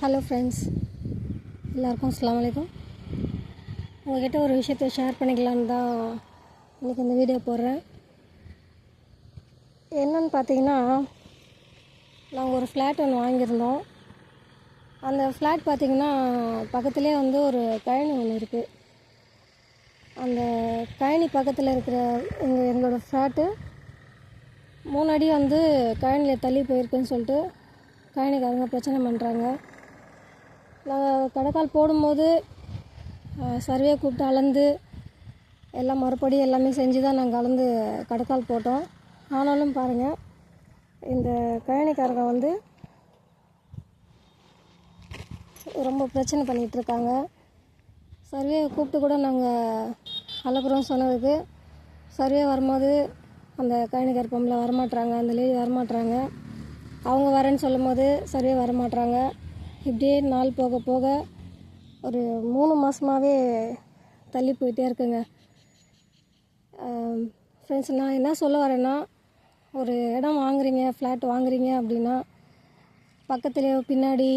Hello friends எல்லாருக்கும் அஸ்லாம் வலைக்கம் உங்ககிட்ட ஒரு விஷயத்த ஷேர் பண்ணிக்கலான்னு தான் இன்றைக்கி இந்த வீடியோ போடுறேன். என்னன்னு பார்த்தீங்கன்னா நாங்கள் ஒரு ஃப்ளாட் ஒன்று வாங்கியிருந்தோம். அந்த ஃப்ளாட் பார்த்தீங்கன்னா பக்கத்துலேயே வந்து ஒரு கழனி ஒன்று இருக்குது அந்த கழனி பக்கத்தில் இருக்கிற எங்கள் எங்களோடய ஃப்ளாட்டு மூணு அடி வந்து கழனியில் தள்ளி போயிருக்குன்னு சொல்லிட்டு கழனிக்காரங்க பிரச்சனை பண்ணுறாங்க நாங்கள் கடைக்கால் போடும்போது சர்வே கூப்பிட்டு அளந்து எல்லாம் மறுபடி எல்லாமே செஞ்சு தான் நாங்கள் அளந்து கடைக்கால் போட்டோம். ஆனாலும் பாருங்கள் இந்த கழனிக்காரங்க வந்து ரொம்ப பிரச்சனை பண்ணிகிட்டு இருக்காங்க. சர்வே கூப்பிட்டு கூட நாங்கள் அளக்குறோம் சொன்னதுக்கு சர்வே வரும்போது அந்த கழனிக்கார் பொம்பளை வரமாட்டுறாங்க அந்த லேடி வரமாட்டுறாங்க அவங்க வரேன்னு சொல்லும் போது சர்வே வரமாட்டுறாங்க இப்படியே நாள் போக போக ஒரு மூணு மாதமாகவே தள்ளி போயிட்டே இருக்குங்க. ஃப்ரெண்ட்ஸ் நான் என்ன சொல்ல வரேன்னா ஒரு இடம் வாங்குறீங்க ஃப்ளாட் வாங்குறீங்க அப்படின்னா பக்கத்துலேயோ பின்னாடி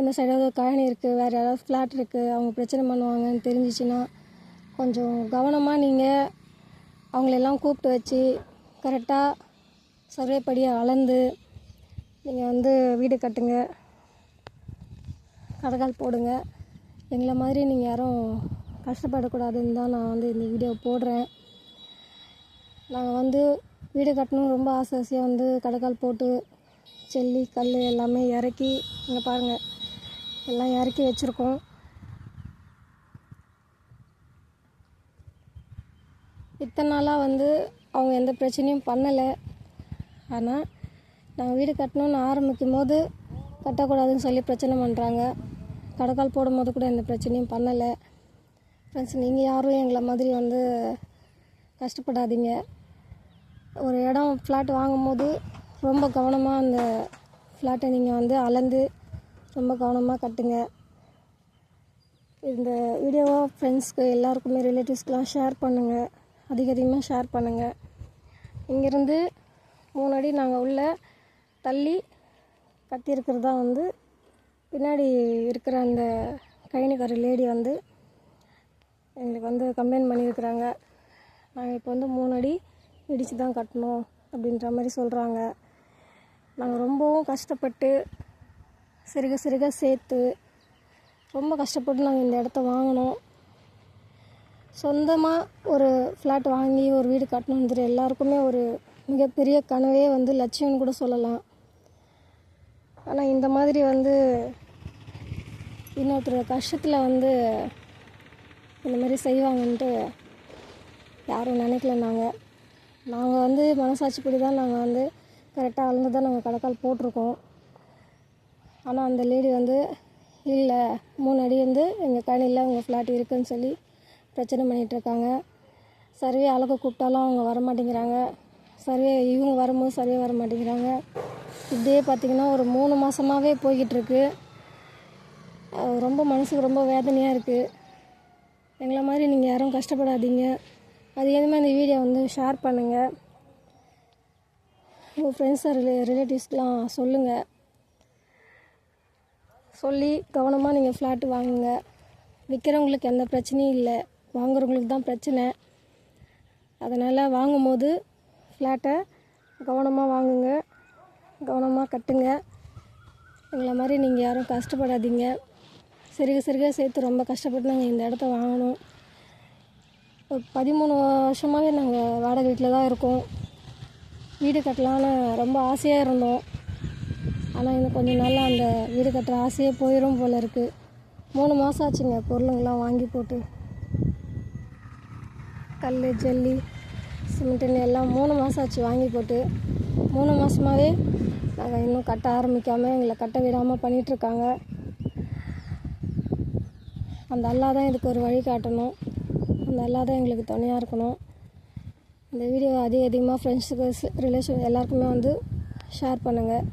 எந்த சைடாவது கழனி இருக்குது வேறு யாராவது ஃப்ளாட் இருக்குது அவங்க பிரச்சனை பண்ணுவாங்கன்னு தெரிஞ்சிச்சுன்னா கொஞ்சம் கவனமாக நீங்கள் அவங்களெல்லாம் கூப்பிட்டு வச்சு கரெக்டாக சர்வே படியை அளந்து நீங்கள் வந்து வீடு கட்டுங்க. கடைக்கால் போடுங்க. எங்களை மாதிரி நீங்கள் யாரும் கஷ்டப்படக்கூடாதுன்னு தான் நான் வந்து இந்த வீடியோ போடுறேன். நாங்கள் வந்து வீடு கட்டணும் ரொம்ப ஆசை ஆசையாக வந்து கடைக்கால் போட்டு செல்லி கல் எல்லாமே இறக்கி இங்கே பாருங்கள் எல்லாம் இறக்கி வச்சுருக்கோம். இத்தனை நாளாக வந்து அவங்க எந்த பிரச்சனையும் பண்ணலை. ஆனால் நாங்கள் வீடு கட்டணும்னு ஆரம்பிக்கும் போது கட்டக்கூடாதுன்னு சொல்லி பிரச்சனை பண்ணுறாங்க கடைக்கால் போடும்போது கூட எந்த பிரச்சனையும் பண்ணலை. ஃப்ரெண்ட்ஸ் நீங்கள் யாரும் எங்களை மாதிரி வந்து கஷ்டப்படாதீங்க. ஒரு இடம் ஃப்ளாட் வாங்கும்போது ரொம்ப கவனமாக அந்த ஃப்ளாட்டை நீங்கள் வந்து அளந்து ரொம்ப கவனமாக கட்டுங்க. இந்த வீடியோவை ஃப்ரெண்ட்ஸ்க்கு எல்லாருக்குமே ரிலேட்டிவ்ஸ்க்கெலாம் ஷேர் பண்ணுங்கள் அதிக அதிகமாக ஷேர் பண்ணுங்கள் இங்கேருந்து மூணு அடி நாங்கள் உள்ள தள்ளி கட்டியிருக்கிறதா வந்து பின்னாடி இருக்கிற அந்த கழனிக்கார லேடி வந்து எங்களுக்கு வந்து கம்ப்ளைண்ட் பண்ணியிருக்கிறாங்க. நாங்கள் இப்போ வந்து மூணு அடி இடித்து தான் கட்டணும் அப்படின்ற மாதிரி சொல்கிறாங்க நாங்கள் ரொம்பவும் கஷ்டப்பட்டு சிறுக சிறுக சேர்த்து ரொம்ப கஷ்டப்பட்டு நாங்கள் இந்த இடத்த வாங்கினோம். சொந்தமாக ஒரு ஃப்ளாட் வாங்கி ஒரு வீடு கட்டணுன்றது எல்லாருக்குமே ஒரு மிகப்பெரிய கனவே வந்து லட்சியம்னு கூட சொல்லலாம். ஆனால் இந்த மாதிரி வந்து இன்னொருத்தரோட கஷ்டத்தில் வந்து இந்த மாதிரி செய்வாங்கன்ட்டு யாரும் நினைக்கல நாங்கள் நாங்கள் வந்து மனசாட்சிப்படி தான் நாங்கள் வந்து கரெக்டாக அளந்து தான் நாங்கள் கடைக்கால் போட்டிருக்கோம். ஆனால் அந்த லேடி வந்து இல்லை மூணு அடி வந்து எங்கள் கணியில் உங்கள் ஃப்ளாட் இருக்குன்னு சொல்லி பிரச்சனை பண்ணிகிட்ருக்காங்க சர்வே அளக்க கூப்பிட்டாலும் அவங்க வர மாட்டேங்கிறாங்க சர்வே இவங்க வரும்போது சர்வே வர மாட்டேங்கிறாங்க இப்படியே பார்த்திங்கன்னா ஒரு மூணு மாதமாகவே போய்கிட்டுருக்கு. ரொம்ப மனசுக்கு ரொம்ப வேதனையாக இருக்குது எங்களை மாதிரி நீங்கள் யாரும் கஷ்டப்படாதீங்க. அதிகமாக இந்த வீடியோ வந்து ஷேர் பண்ணுங்கள் உங்கள் ஃப்ரெண்ட்ஸ் ரிலே ரிலேட்டிவ்ஸ்லாம் சொல்லுங்கள் சொல்லி கவனமாக நீங்கள் ஃப்ளாட்டு வாங்குங்க. விற்கிறவங்களுக்கு எந்த பிரச்சனையும் இல்லை. வாங்குறவங்களுக்கு தான் பிரச்சனை. அதனால் வாங்கும்போது ஃப்ளாட்டை கவனமாக வாங்குங்க. கவனமாக கட்டுங்க. எங்களை மாதிரி நீங்கள் யாரும் கஷ்டப்படாதீங்க. சிறுக சிறுக சேர்த்து ரொம்ப கஷ்டப்பட்டு நாங்கள் இந்த இடத்த வாங்கினோம் ஒரு பதிமூணு வருஷமாகவே நாங்கள் வாடகை வீட்டில் தான் இருக்கோம். வீடு கட்டலான்னு ரொம்ப ஆசையாக இருந்தோம். ஆனால் இன்னும் கொஞ்சம் நாளில் அந்த வீடு கட்டுற ஆசையே போயிடும் போல் இருக்குது மூணு மாதம் ஆச்சுங்க பொருளுங்கள்லாம் வாங்கி போட்டு. கல் ஜல்லி சிமெண்ட்டுன்னு எல்லாம் மூணு மாதம் ஆச்சு வாங்கி போட்டு. மூணு மாதமாகவே நாங்கள் இன்னும் கட்ட ஆரம்பிக்காமல் எங்களை கட்ட விடாமல் பண்ணிகிட்ருக்காங்க அந்த அல்லா தான் இதுக்கு ஒரு வழி காட்டணும். அந்த அல்லா தான் எங்களுக்கு துணையாக இருக்கணும். இந்த வீடியோ அதிக அதிகமாக ஃப்ரெண்ட்ஸுக்கு ரிலேஷன் எல்லாருக்குமே வந்து ஷேர் பண்ணுங்கள்